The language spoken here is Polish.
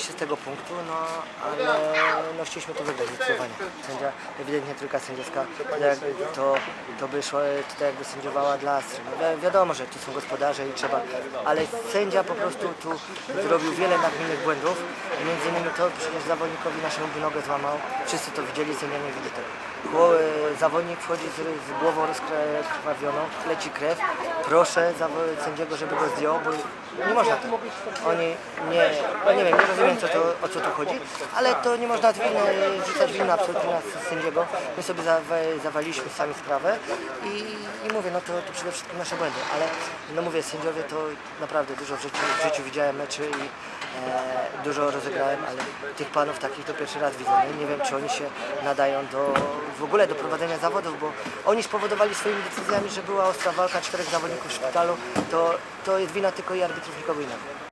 czystego punktu, no ale no, chcieliśmy to wygrać zdecydowanie. Sędzia, ewidentnie trójka sędziowska, jak to, to by szło, tutaj jakby sędziowała dla Astry. No, wi- wiadomo, że tu są gospodarze i trzeba, ale sędzia po prostu tu zrobił wiele nagminnych błędów. Między innymi to przecież zawodnikowi naszemu by nogę złamał. Wszyscy to widzieli, sędzia nie widzi tego. E, Zawodnik wchodzi z, z głową rozkrwawioną, leci krew. Proszę sędziego, żeby go zdjął, bo nie można tak. Oni nie, no nie wiem, nie rozumiem co to, o co tu chodzi, ale to nie można winy, rzucać winy absolutnie na sędziego. My sobie zawa- zawaliliśmy sami sprawę i, i mówię, no to, to przede wszystkim nasze błędy, ale no mówię, sędziowie to naprawdę dużo w życiu, w życiu widziałem meczy i e, dużo rozegrałem, ale tych panów takich to pierwszy raz widzę. No, nie wiem, czy oni się nadają do w ogóle do prowadzenia zawodów, bo oni spowodowali swoimi decyzjami, że była ostra walka czterech zawodników w szpitalu, to, to jest wina tylko i específico binario.